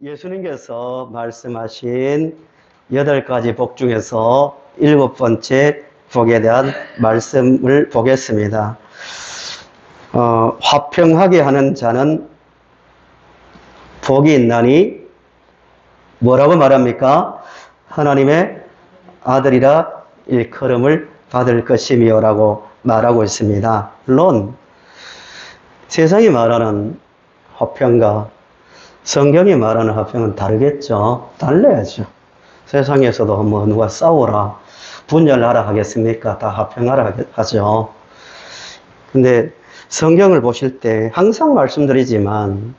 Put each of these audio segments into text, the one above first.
예수님께서 말씀하신 여덟 가지 복 중에서 일곱 번째 복에 대한 말씀을 보겠습니다. 어, 화평하게 하는 자는 복이 있나니 뭐라고 말합니까? 하나님의 아들이라 일컬음을 받을 것이며라고 말하고 있습니다. 물론 세상이 말하는 화평과 성경이 말하는 화평은 다르겠죠. 달라야죠. 세상에서도 뭐 누가 싸우라, 분열하라 하겠습니까? 다 화평하라 하죠. 근데 성경을 보실 때 항상 말씀드리지만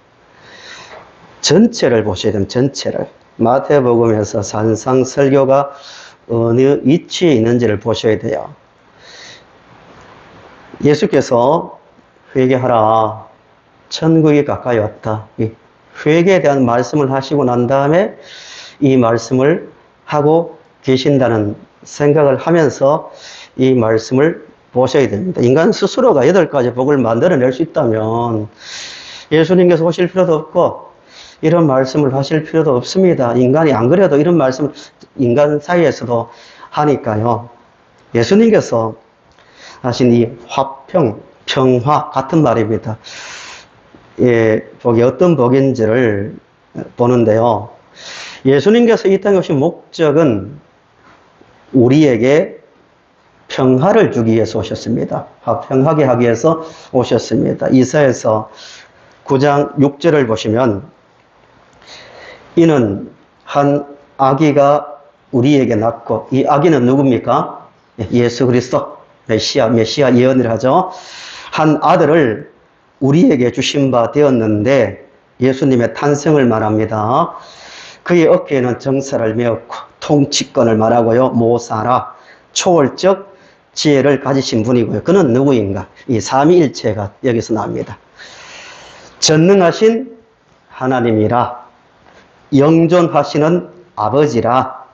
전체를 보셔야 됩니다. 전체를. 마태복음에서 산상 설교가 어느 위치에 있는지를 보셔야 돼요. 예수께서 회개하라. 천국이 가까이 왔다. 이 회개에 대한 말씀을 하시고 난 다음에 이 말씀을 하고 계신다는 생각을 하면서 이 말씀을 보셔야 됩니다. 인간 스스로가 여덟 가지 복을 만들어낼 수 있다면 예수님께서 오실 필요도 없고 이런 말씀을 하실 필요도 없습니다. 인간이 안 그래도 이런 말씀을 인간 사이에서도 하니까요. 예수님께서 하신 이 화평, 평화 같은 말입니다. 예, 복이 어떤 복인지를 보는데요. 예수님께서 이 땅에 오신 목적은 우리에게 평화를 주기 위해서 오셨습니다. 화평하게 하기 위해서 오셨습니다. 이사에서 9장 6절을 보시면 이는 한 아기가 우리에게 낳고 이 아기는 누굽니까? 예수 그리스도 메시아 메시아 예언을 하죠. 한 아들을 우리에게 주신 바 되었는데 예수님의 탄생을 말합니다. 그의 어깨에는 정사를 메었고 통치권을 말하고요. 모사라 초월적 지혜를 가지신 분이고요. 그는 누구인가? 이 삼위일체가 여기서 나옵니다. 전능하신 하나님이라 영존하시는 아버지라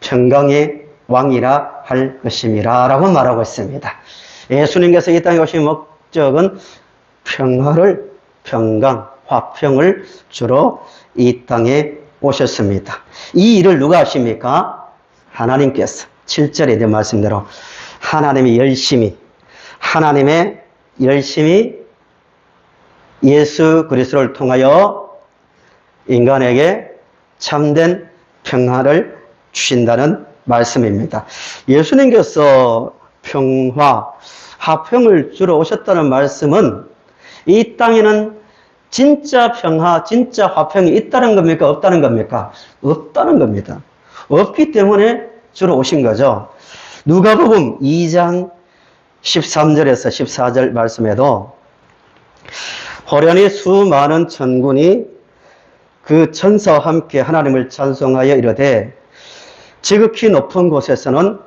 평강의 왕이라 할 것임이라 라고 말하고 있습니다. 예수님께서 이 땅에 오신 목적은 평화를 평강, 화평을 주로 이 땅에 오셨습니다. 이 일을 누가 하십니까? 하나님께서 7절에 대한 말씀대로 하나님이 열심히 하나님의 열심히 예수 그리스도를 통하여 인간에게 참된 평화를 주신다는 말씀입니다. 예수님께서 평화, 화평을 주러 오셨다는 말씀은 이 땅에는 진짜 평화, 진짜 화평이 있다는 겁니까? 없다는 겁니까? 없다는 겁니다. 없기 때문에 주로 오신 거죠. 누가복음 2장 13절에서 14절 말씀에도 호련히 수많은 천군이 그 천사와 함께 하나님을 찬송하여 이르되 지극히 높은 곳에서는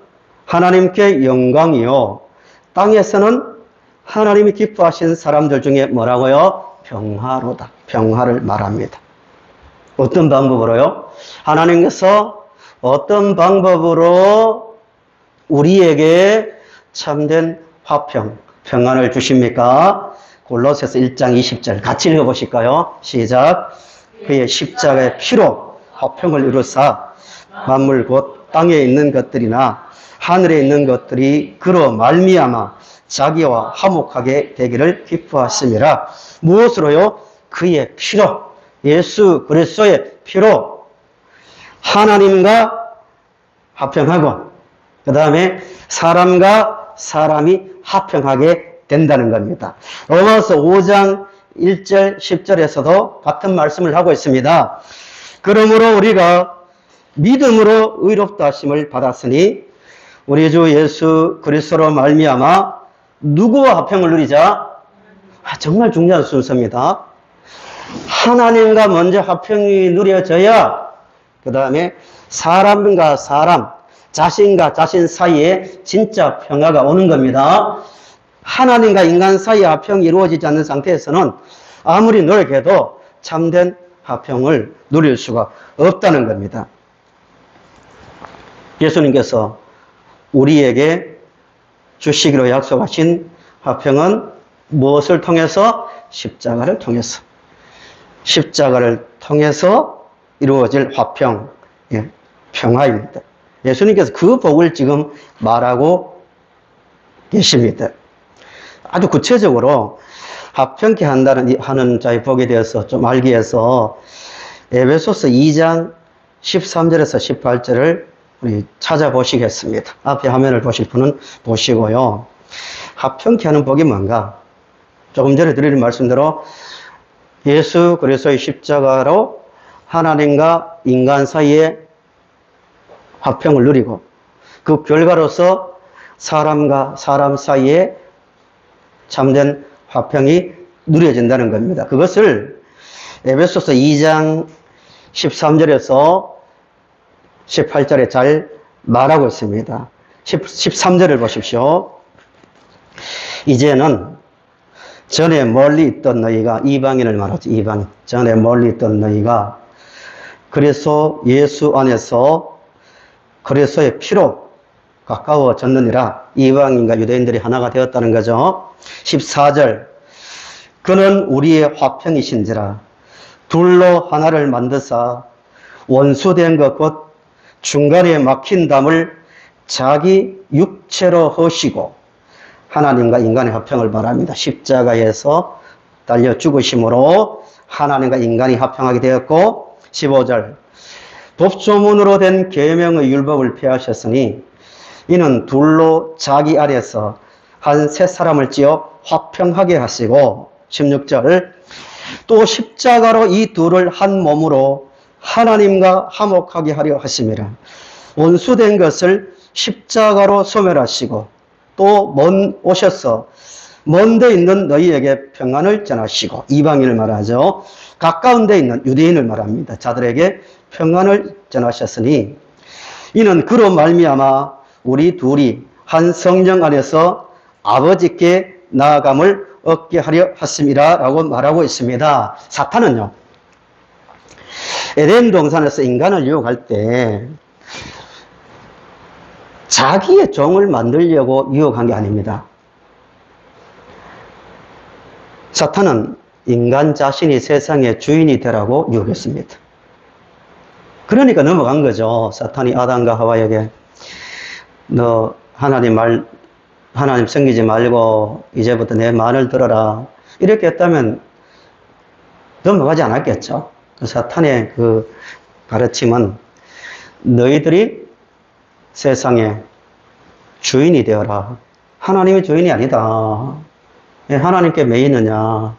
하나님께 영광이요 땅에서는 하나님이 기뻐하신 사람들 중에 뭐라고요? 평화로다. 평화를 말합니다. 어떤 방법으로요? 하나님께서 어떤 방법으로 우리에게 참된 화평, 평안을 주십니까? 골로새서 1장 20절 같이 읽어보실까요? 시작. 그의 십자가의 피로 화평을 이루사 만물 곧 땅에 있는 것들이나 하늘에 있는 것들이 그로 말미암아 자기와 화목하게 되기를 기뻐하심이라 무엇으로요? 그의 피로 예수 그리스도의 피로 하나님과 화평하고 그 다음에 사람과 사람이 화평하게 된다는 겁니다. 로마서 5장 1절 10절에서도 같은 말씀을 하고 있습니다. 그러므로 우리가 믿음으로 의롭다 하심을 받았으니 우리 주 예수 그리스도로 말미암아 누구와 화평을 누리자? 아, 정말 중요한 순서입니다. 하나님과 먼저 화평이 누려져야 그 다음에 사람과 사람, 자신과 자신 사이에 진짜 평화가 오는 겁니다. 하나님과 인간 사이의 화평이 이루어지지 않는 상태에서는 아무리 노력해도 참된 화평을 누릴 수가 없다는 겁니다. 예수님께서 우리에게 주시기로 약속하신 화평은 무엇을 통해서? 십자가를 통해서. 십자가를 통해서 이루어질 화평, 예, 평화입니다. 예수님께서 그 복을 지금 말하고 계십니다. 아주 구체적으로 합평케 한다는 이- 하는 자의 복에 대해서 좀 알기 위해서 에베소서 2장 13절에서 18절을 우리 찾아보시겠습니다. 앞에 화면을 보실 분은 보시고요. 합평케 하는 복이 뭔가? 조금 전에 드린 말씀대로 예수 그리스도의 십자가로 하나님과 인간 사이에 화평을 누리고 그 결과로서 사람과 사람 사이에 참된 화평이 누려진다는 겁니다. 그것을 에베소서 2장 13절에서 18절에 잘 말하고 있습니다. 13절을 보십시오. 이제는 전에 멀리 있던 너희가 이방인을 말하지 이방인 전에 멀리 있던 너희가 그래서 예수 안에서 그래서의 피로 가까워졌느니라 이방인과 유대인들이 하나가 되었다는 거죠. 14절 그는 우리의 화평이신지라 둘로 하나를 만드사 원수된 것곧 중간에 막힌 담을 자기 육체로 허시고 하나님과 인간의 화평을 말합니다. 십자가에서 달려 죽으심으로 하나님과 인간이 화평하게 되었고 15절 법조문으로 된 계명의 율법을 폐하셨으니 이는 둘로 자기 아래서 한 세 사람을 지어 화평하게 하시고 16절 또 십자가로 이 둘을 한 몸으로 하나님과 화목하게 하려 하심이라 원수된 것을 십자가로 소멸하시고 또 먼 오셔서 먼데 있는 너희에게 평안을 전하시고 이방인을 말하죠. 가까운 데 있는 유대인을 말합니다. 자들에게 평안을 전하셨으니 이는 그로 말미암아 우리 둘이 한 성령 안에서 아버지께 나아감을 얻게 하려 하심이라라고 말하고 있습니다. 사탄은요. 에덴 동산에서 인간을 유혹할 때 자기의 종을 만들려고 유혹한 게 아닙니다. 사탄은 인간 자신이 세상의 주인이 되라고 유혹했습니다. 그러니까 넘어간 거죠. 사탄이 아담과 하와에게 너 하나님 말 하나님 섬기지 말고 이제부터 내 말을 들어라. 이렇게 했다면 넘어가지 않았겠죠. 그 사탄의 그 가르침은 너희들이 세상의 주인이 되어라. 하나님의 주인이 아니다. 왜 하나님께 매이느냐?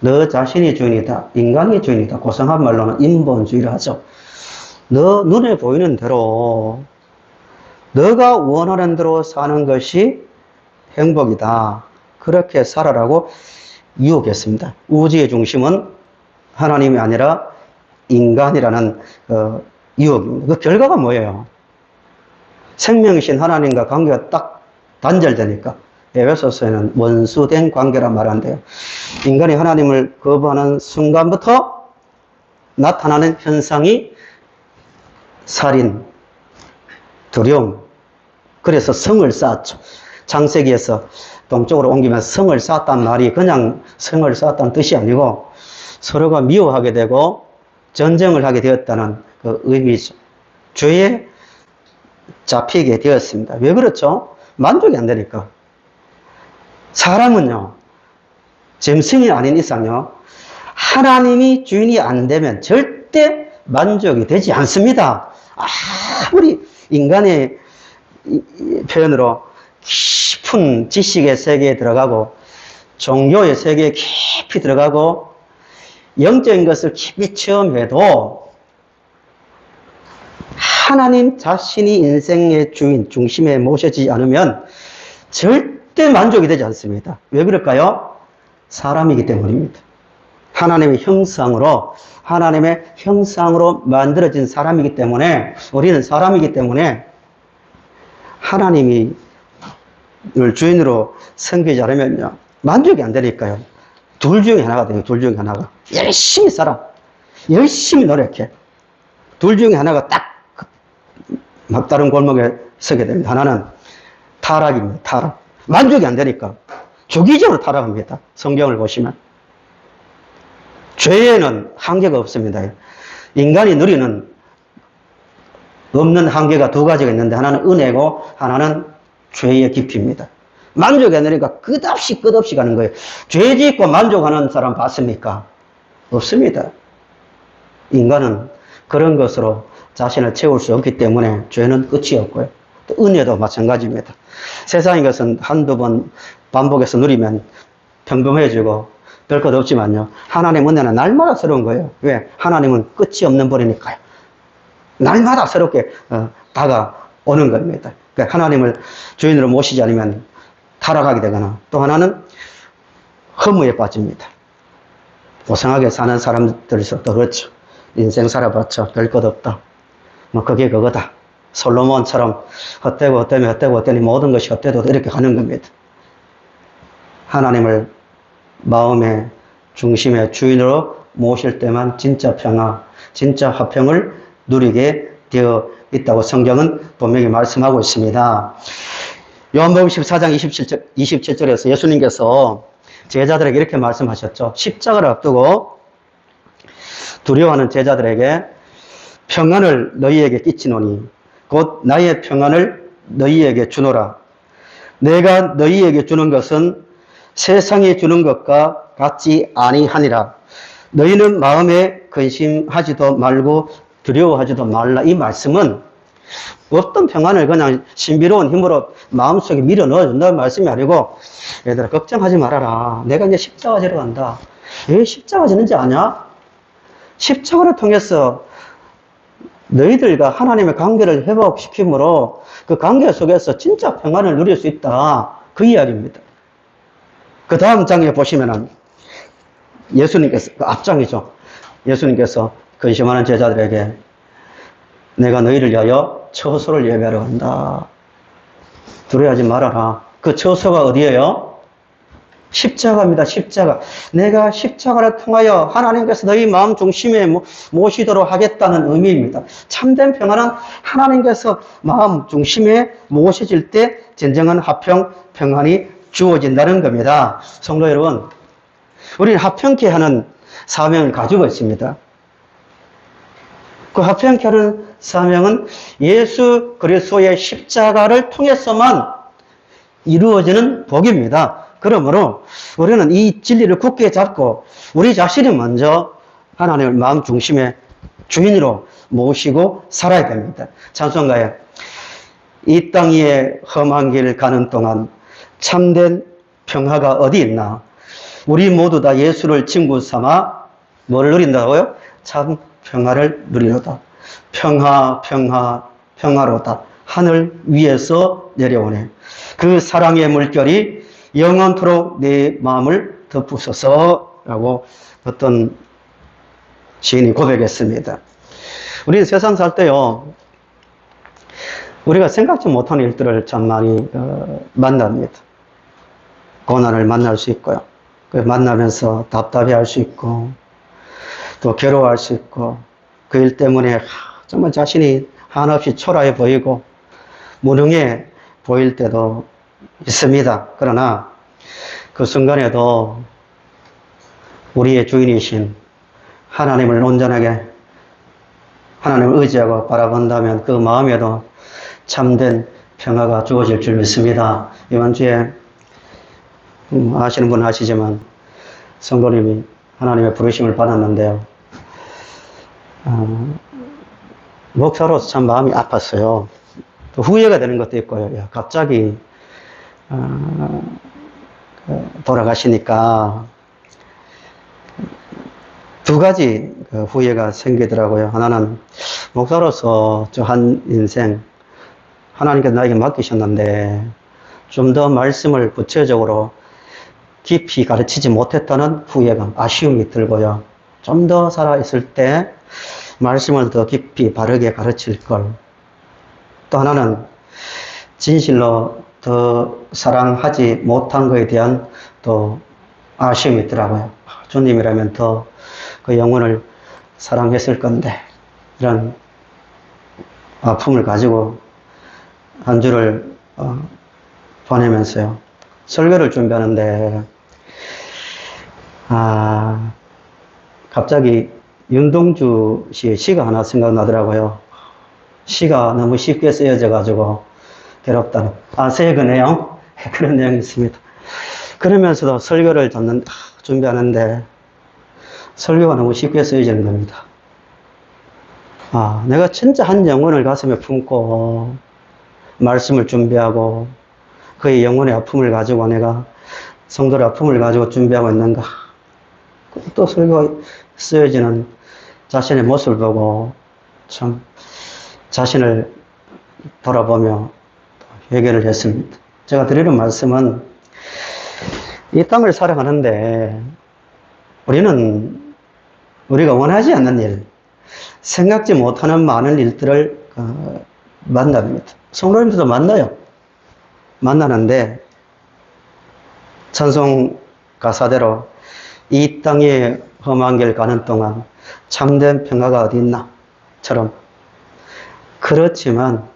너 자신이 주인이다. 인간이 주인이다. 고상한 말로는 인본주의를 하죠. 너 눈에 보이는 대로 너가 원하는 대로 사는 것이 행복이다. 그렇게 살아라고 유혹했습니다. 우주의 중심은 하나님이 아니라 인간이라는 그 유혹입니다. 그 결과가 뭐예요? 생명이신 하나님과 관계가 딱 단절되니까 에베소서에는 원수된 관계란 말한대요. 인간이 하나님을 거부하는 순간부터 나타나는 현상이 살인, 두려움. 그래서 성을 쌓았죠. 창세기에서 동쪽으로 옮기면 성을 쌓았단 말이 그냥 성을 쌓았다는 뜻이 아니고 서로가 미워하게 되고 전쟁을 하게 되었다는 그 의미죠. 죄에 잡히게 되었습니다. 왜 그렇죠? 만족이 안 되니까. 사람은요, 짐승이 아닌 이상요, 하나님이 주인이 안 되면 절대 만족이 되지 않습니다. 아무리 인간의 표현으로 깊은 지식의 세계에 들어가고, 종교의 세계에 깊이 들어가고, 영적인 것을 깊이 체험해도, 하나님 자신이 인생의 주인, 중심에 모셔지지 않으면 절대 만족이 되지 않습니다. 왜 그럴까요? 사람이기 때문입니다. 하나님의 형상으로, 하나님의 형상으로 만들어진 사람이기 때문에, 우리는 사람이기 때문에, 하나님이 를 주인으로 섬기지 않으면요, 만족이 안 되니까요. 둘 중에 하나가 돼요, 둘 중에 하나가. 열심히 살아. 열심히 노력해. 둘 중에 하나가 딱 막다른 골목에 서게 됩니다. 하나는 타락입니다. 타락. 만족이 안 되니까 주기적으로 타락합니다. 성경을 보시면. 죄에는 한계가 없습니다. 인간이 누리는 없는 한계가 두 가지가 있는데 하나는 은혜고 하나는 죄의 깊이입니다. 되니까 끝없이 끝없이 가는 거예요. 죄 짓고 만족하는 사람 봤습니까? 없습니다. 인간은 그런 것으로 자신을 채울 수 없기 때문에 죄는 끝이 없고요. 또 은혜도 마찬가지입니다. 세상의 것은 한두 번 반복해서 누리면 평범해지고 별것 없지만요. 하나님 은혜는 날마다 새로운 거예요. 왜? 하나님은 끝이 없는 분이니까요. 날마다 새롭게 어, 다가오는 겁니다. 그러니까 하나님을 주인으로 모시지 않으면 타락하게 되거나 또 하나는 허무에 빠집니다. 고상하게 사는 사람들에서도 그렇죠. 인생 살아봤자 별 것 없다. 뭐 그게 그거다. 솔로몬처럼 헛되고 헛되면 헛되고 헛되니 모든 것이 헛되도 이렇게 가는 겁니다. 하나님을 마음의 중심의 주인으로 모실 때만 진짜 평화, 진짜 화평을 누리게 되어 있다고 성경은 분명히 말씀하고 있습니다. 요한복음 14장 27절, 27절에서 예수님께서 제자들에게 이렇게 말씀하셨죠. 십자가를 앞두고 두려워하는 제자들에게 평안을 너희에게 끼치노니 곧 나의 평안을 너희에게 주노라. 내가 너희에게 주는 것은 세상에 주는 것과 같지 아니하니라. 너희는 마음에 근심하지도 말고 두려워하지도 말라. 이 말씀은 어떤 평안을 그냥 신비로운 힘으로 마음속에 밀어 넣어준다는 말씀이 아니고 얘들아 걱정하지 말아라. 내가 이제 십자가 지러 간다. 왜 십자가 지는지 아냐? 십자가를 통해서 너희들과 하나님의 관계를 회복시키므로 그 관계 속에서 진짜 평안을 누릴 수 있다. 그 이야기입니다. 그 다음 장에 보시면은 예수님께서, 그 앞장이죠. 예수님께서 근심하는 제자들에게 내가 너희를 위하여 처소를 예배하러 간다. 두려워하지 말아라. 그 처소가 어디예요? 십자가입니다. 십자가. 내가 십자가를 통하여 하나님께서 너희 마음 중심에 모- 모시도록 하겠다는 의미입니다. 참된 평안은 하나님께서 마음 중심에 모셔질 때 진정한 화평, 평안이 주어진다는 겁니다. 성도 여러분, 우리는 화평케 하는 사명을 가지고 있습니다. 그 화평케 하는 사명은 예수 그리스도의 십자가를 통해서만 이루어지는 복입니다. 그러므로 우리는 이 진리를 굳게 잡고 우리 자신이 먼저 하나님을 마음 중심의 주인으로 모시고 살아야 됩니다. 찬송가에 이 땅 위에 험한 길 가는 동안 참된 평화가 어디 있나? 우리 모두 다 예수를 친구 삼아 뭘 누린다고요? 참 평화를 누리로다. 평화, 평화, 평화로다. 하늘 위에서 내려오네. 그 사랑의 물결이 영원토록 내 마음을 덮으소서 라고 어떤 시인이 고백했습니다. 우리는 세상 살 때요, 우리가 생각지 못한 일들을 참 많이 어, 만납니다. 고난을 만날 수 있고요. 그 만나면서 답답해 할 수 있고, 또 괴로워할 수 있고, 그 일 때문에 하, 정말 자신이 한없이 초라해 보이고, 무능해 보일 때도 있습니다. 그러나 그 순간에도 우리의 주인이신 하나님을 온전하게 하나님을 의지하고 바라본다면 그 마음에도 참된 평화가 주어질 줄 믿습니다. 이번 주에 음, 아시는 분은 아시지만 성도님이 하나님의 부르심을 받았는데요. 어, 목사로서 참 마음이 아팠어요. 또 후회가 되는 것도 있고요. 야, 갑자기 어, 그 돌아가시니까 두 가지 그 후회가 생기더라고요. 하나는 목사로서 저 한 인생 하나님께서 나에게 맡기셨는데 좀 더 말씀을 구체적으로 깊이 가르치지 못했다는 후회감, 아쉬움이 들고요. 좀 더 살아있을 때 말씀을 더 깊이 바르게 가르칠 걸. 또 하나는 진실로 더 사랑하지 못한 것에 대한 또 아쉬움이 있더라고요. 주님이라면 더 그 영혼을 사랑했을 건데 이런 아픔을 가지고 한 주를 어, 보내면서요. 설교를 준비하는데 아 갑자기 윤동주 씨의 시가 하나 생각나더라고요. 시가 너무 쉽게 쓰여져 가지고 괴롭다는 아세의 그 내용 그런 내용이 있습니다. 그러면서도 설교를 듣는 준비하는데 설교가 너무 쉽게 쓰여지는 겁니다. 아, 내가 진짜 한 영혼을 가슴에 품고 말씀을 준비하고 그의 영혼의 아픔을 가지고 내가 성도의 아픔을 가지고 준비하고 있는가. 또 설교가 쓰여지는 자신의 모습을 보고 참 자신을 돌아보며 회개를 했습니다. 제가 드리는 말씀은 이 땅을 살아가는데 우리는 우리가 원하지 않는 일, 생각지 못하는 많은 일들을 어, 만납니다. 성도님들도 만나요. 만나는데 찬송 가사대로 이 땅에 험한 길 가는 동안 참된 평화가 어디 있나?처럼 그렇지만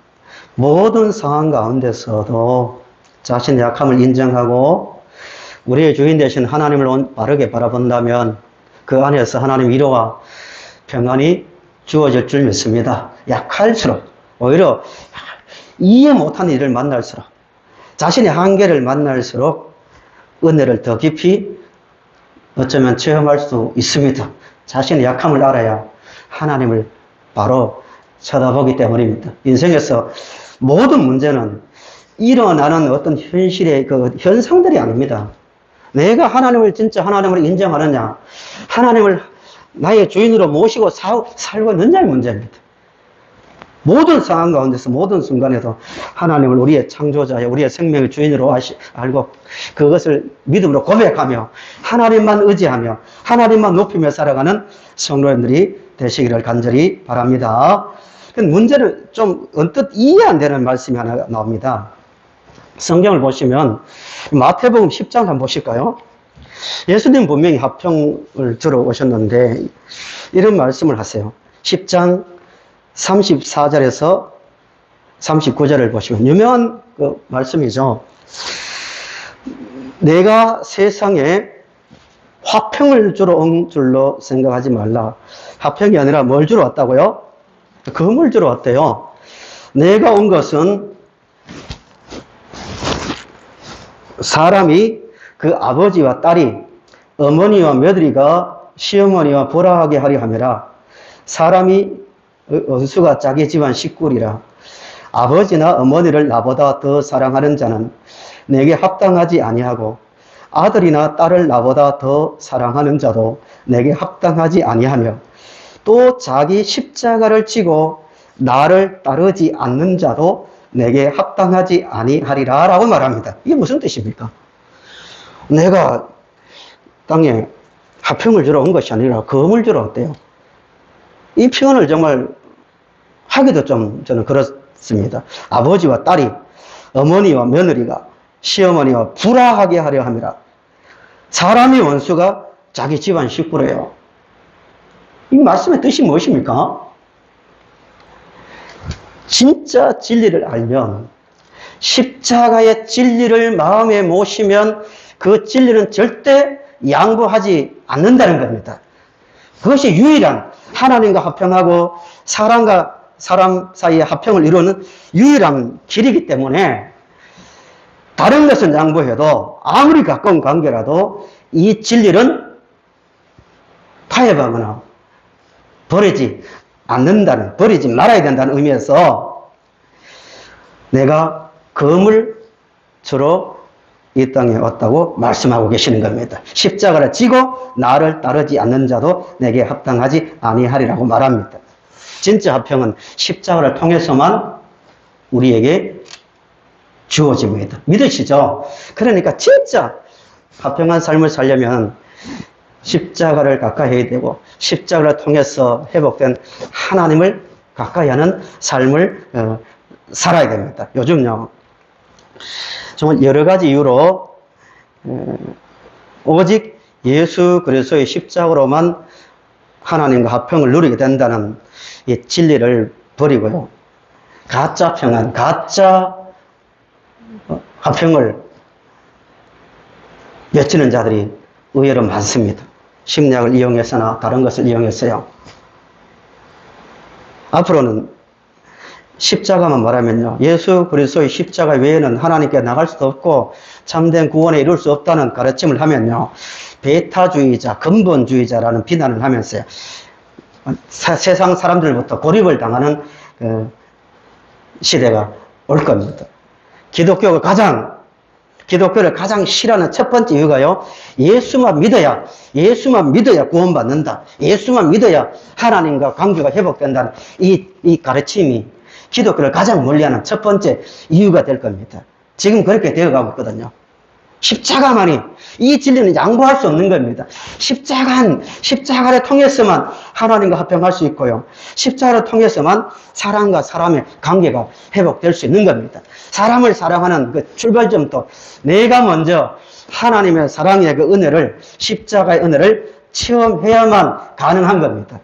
모든 상황 가운데서도 자신의 약함을 인정하고 우리의 주인 되신 하나님을 바르게 바라본다면 그 안에서 하나님 위로와 평안이 주어질 줄 믿습니다. 약할수록 오히려 이해 못한 일을 만날수록 자신의 한계를 만날수록 은혜를 더 깊이 어쩌면 체험할 수 있습니다. 자신의 약함을 알아야 하나님을 바로 쳐다보기 때문입니다. 인생에서 모든 문제는 일어나는 어떤 현실의 그 현상들이 아닙니다. 내가 하나님을 진짜 하나님을 인정하느냐, 하나님을 나의 주인으로 모시고 사, 살고 있느냐의 문제입니다. 모든 상황 가운데서 모든 순간에도 하나님을 우리의 창조자여 우리의 생명의 주인으로 아시, 알고 그것을 믿음으로 고백하며 하나님만 의지하며 하나님만 높이며 살아가는 성도님들이 되시기를 간절히 바랍니다. 문제를 좀 언뜻 이해 안 되는 말씀이 하나 나옵니다. 성경을 보시면 마태복음 10장 한번 보실까요? 예수님 분명히 합평을 들어오셨는데 이런 말씀을 하세요. 10장 34절에서 39절을 보시면 유명한 그 말씀이죠. 내가 세상에 화평을 주러 온 줄로 생각하지 말라. 화평이 아니라 뭘 주러 왔다고요? 금을 주러 왔대요. 내가 온 것은 사람이 그 아버지와 딸이 어머니와 며느리가 시어머니와 보라하게 하려 함이라. 사람이 원수가 자기 집안 식구리라. 아버지나 어머니를 나보다 더 사랑하는 자는 내게 합당하지 아니하고 아들이나 딸을 나보다 더 사랑하는 자도 내게 합당하지 아니하며 또 자기 십자가를 지고 나를 따르지 않는 자도 내게 합당하지 아니하리라 라고 말합니다. 이게 무슨 뜻입니까? 내가 땅에 화평을 주러 온 것이 아니라 검을 주러 왔대요. 이 표현을 정말 하기도 좀 저는 그렇습니다. 아버지와 딸이 어머니와 며느리가 시어머니와 불화하게 하려 함이라. 사람의 원수가 자기 집안 식구래요. 이 말씀의 뜻이 무엇입니까? 진짜 진리를 알면 십자가의 진리를 마음에 모시면 그 진리는 절대 양보하지 않는다는 겁니다. 그것이 유일한 하나님과 합평하고 사람과 사람 사이의 합평을 이루는 유일한 길이기 때문에 다른 것은 양보해도 아무리 가까운 관계라도 이 진리는 타협하거나 버리지 않는다는, 버리지 말아야 된다는 의미에서 내가 검을 주로 이 땅에 왔다고 말씀하고 계시는 겁니다. 십자가를 지고 나를 따르지 않는 자도 내게 합당하지 아니하리라고 말합니다. 진짜 합평은 십자가를 통해서만 우리에게 주어집니다. 믿으시죠? 그러니까 진짜 합평한 삶을 살려면 십자가를 가까이 해야 되고 십자가를 통해서 회복된 하나님을 가까이 하는 삶을 어, 살아야 됩니다. 요즘요. 정말 여러 가지 이유로 어, 오직 예수 그리스도의 십자가로만 하나님과 합평을 누리게 된다는 이 진리를 버리고요. 가짜 평안, 가짜 어, 합평을 외치는 자들이 의외로 많습니다. 심리학을 이용해서나 다른 것을 이용했어요. 앞으로는 십자가만 말하면요. 예수 그리스도의 십자가 외에는 하나님께 나갈 수도 없고 참된 구원에 이룰 수 없다는 가르침을 하면요. 베타주의자, 근본주의자라는 비난을 하면서요. 사- 세상 사람들부터 고립을 당하는 그 시대가 올 겁니다. 기독교가 가장 기독교를 가장 싫어하는 첫 번째 이유가요. 예수만 믿어야 예수만 믿어야 구원받는다. 예수만 믿어야 하나님과 관계가 회복된다는 이, 이 가르침이 기독교를 가장 멀리하는 첫 번째 이유가 될 겁니다. 지금 그렇게 되어가고 있거든요. 십자가만이 이 진리는 양보할 수 없는 겁니다. 십자가 십자가를 통해서만 하나님과 합병할 수 있고요. 십자가를 통해서만 사람과 사람의 관계가 회복될 수 있는 겁니다. 사람을 사랑하는 그 출발점도 내가 먼저 하나님의 사랑의 그 은혜를 십자가의 은혜를 체험해야만 가능한 겁니다.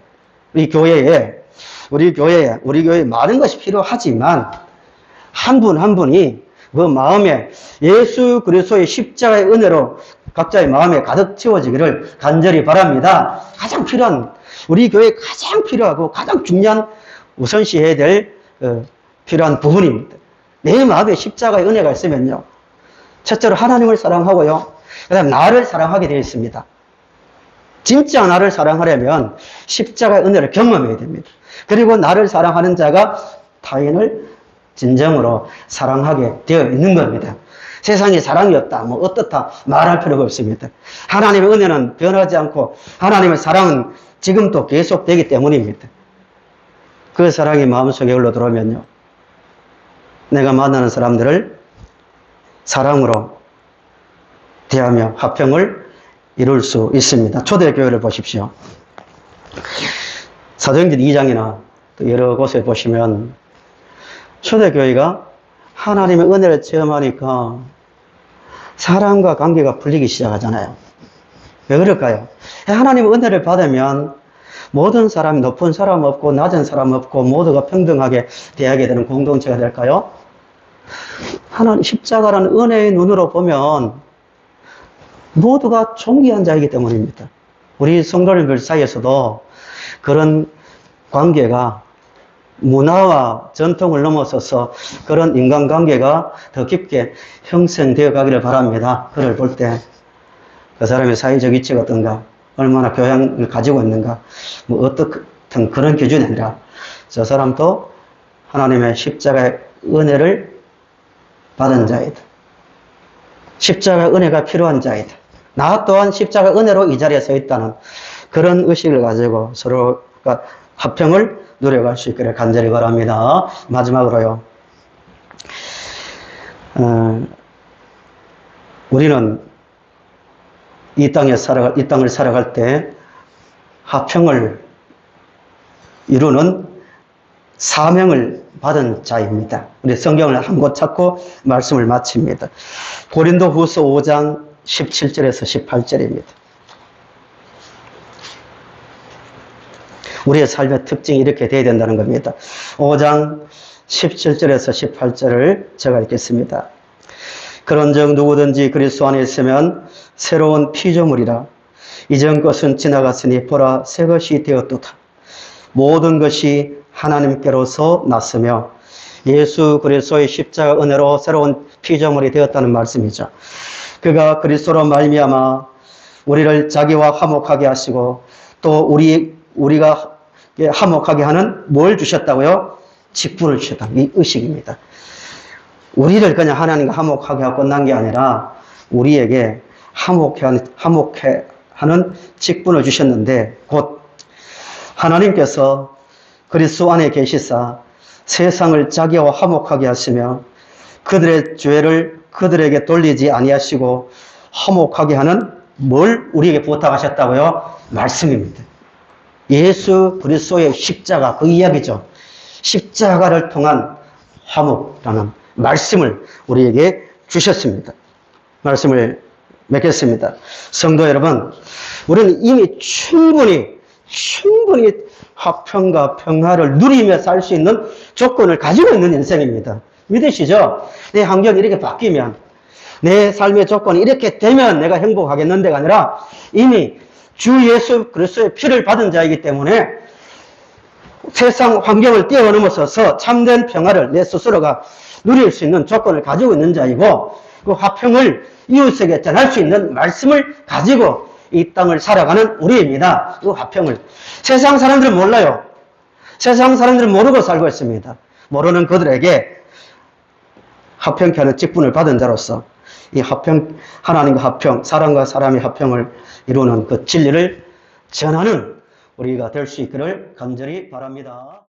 우리 교회에 우리 교회에 우리 교회에 많은 것이 필요하지만 한분한 분이 그 마음에 예수 그리스도의 십자가의 은혜로 각자의 마음에 가득 채워지기를 간절히 바랍니다. 가장 필요한 우리 교회에 가장 필요하고 가장 중요한 우선시해야 될 어, 필요한 부분입니다. 내 마음에 십자가의 은혜가 있으면요. 첫째로 하나님을 사랑하고요. 그다음 나를 사랑하게 되어 있습니다. 진짜 나를 사랑하려면 십자가의 은혜를 경험해야 됩니다. 그리고 나를 사랑하는 자가 타인을 진정으로 사랑하게 되어 있는 겁니다. 세상에 사랑이 없다, 뭐 어떻다 말할 필요가 없습니다. 하나님의 은혜는 변하지 않고 하나님의 사랑은 지금도 계속되기 때문입니다. 그 사랑이 마음속에 흘러 들어오면요. 내가 만나는 사람들을 사랑으로 대하며 화평을 이룰 수 있습니다. 초대교회를 보십시오. 사도행전 2장이나 또 여러 곳에 보시면 초대교회가 하나님의 은혜를 체험하니까 사람과 관계가 풀리기 시작하잖아요. 왜 그럴까요? 하나님의 은혜를 받으면 모든 사람, 높은 사람 없고 낮은 사람 없고 모두가 평등하게 대하게 되는 공동체가 될까요? 하나님 십자가라는 은혜의 눈으로 보면 모두가 존귀한 자이기 때문입니다. 우리 성도님들 사이에서도 그런 관계가 문화와 전통을 넘어서서 그런 인간관계가 더 깊게 형성되어 가기를 바랍니다. 그를 볼 때 그 사람의 사회적 위치가 어떤가, 얼마나 교양을 가지고 있는가, 뭐 어떻든 그런 기준이 아니라 저 사람도 하나님의 십자가의 은혜를 받은 자이다. 십자가 은혜가 필요한 자이다. 나 또한 십자가 은혜로 이 자리에 서 있다는 그런 의식을 가지고 서로가 화평을 누려갈 수 있기를 간절히 바랍니다. 마지막으로요. 어, 우리는 이 땅에 살아갈, 이 땅을 살아갈 때 화평을 이루는 사명을 받은 자입니다. 우리 성경을 한 곳 찾고 말씀을 마칩니다. 고린도 후서 5장 17절에서 18절입니다. 우리의 삶의 특징이 이렇게 되어야 된다는 겁니다. 5장 17절에서 18절을 제가 읽겠습니다. 그런즉 누구든지 그리스도 안에 있으면 새로운 피조물이라 이전 것은 지나갔으니 보라 새 것이 되었도다. 모든 것이 하나님께로서 났으며 예수 그리스도의 십자가 은혜로 새로운 피조물이 되었다는 말씀이죠. 그가 그리스도로 말미암아 우리를 자기와 화목하게 하시고 또 우리 우리가 화목하게 하는 뭘 주셨다고요? 직분을 주셨다. 이 의식입니다. 우리를 그냥 하나님과 화목하게 하고 끝난 게 아니라 우리에게 화목해 화목해 하는 직분을 주셨는데 곧 하나님께서 그리스도 안에 계시사 세상을 자기와 화목하게 하시며 그들의 죄를 그들에게 돌리지 아니하시고 화목하게 하는 뭘 우리에게 부탁하셨다고요? 말씀입니다. 예수 그리스도의 십자가 그 이야기죠. 십자가를 통한 화목이라는 말씀을 우리에게 주셨습니다. 말씀을 맺겠습니다. 성도 여러분, 우리는 이미 충분히 충분히 화평과 평화를 누리며 살 수 있는 조건을 가지고 있는 인생입니다. 믿으시죠? 내 환경이 이렇게 바뀌면 내 삶의 조건이 이렇게 되면 내가 행복하겠는데가 아니라 이미 주 예수 그리스도의 피를 받은 자이기 때문에 세상 환경을 뛰어넘어서서 참된 평화를 내 스스로가 누릴 수 있는 조건을 가지고 있는 자이고 그 화평을 이웃에게 전할 수 있는 말씀을 가지고 이 땅을 살아가는 우리입니다. 그 화평을. 세상 사람들은 몰라요. 세상 사람들은 모르고 살고 있습니다. 모르는 그들에게 화평케 하는 직분을 받은 자로서 이 화평, 하나님과 화평, 사람과 사람의 화평을 이루는 그 진리를 전하는 우리가 될 수 있기를 간절히 바랍니다.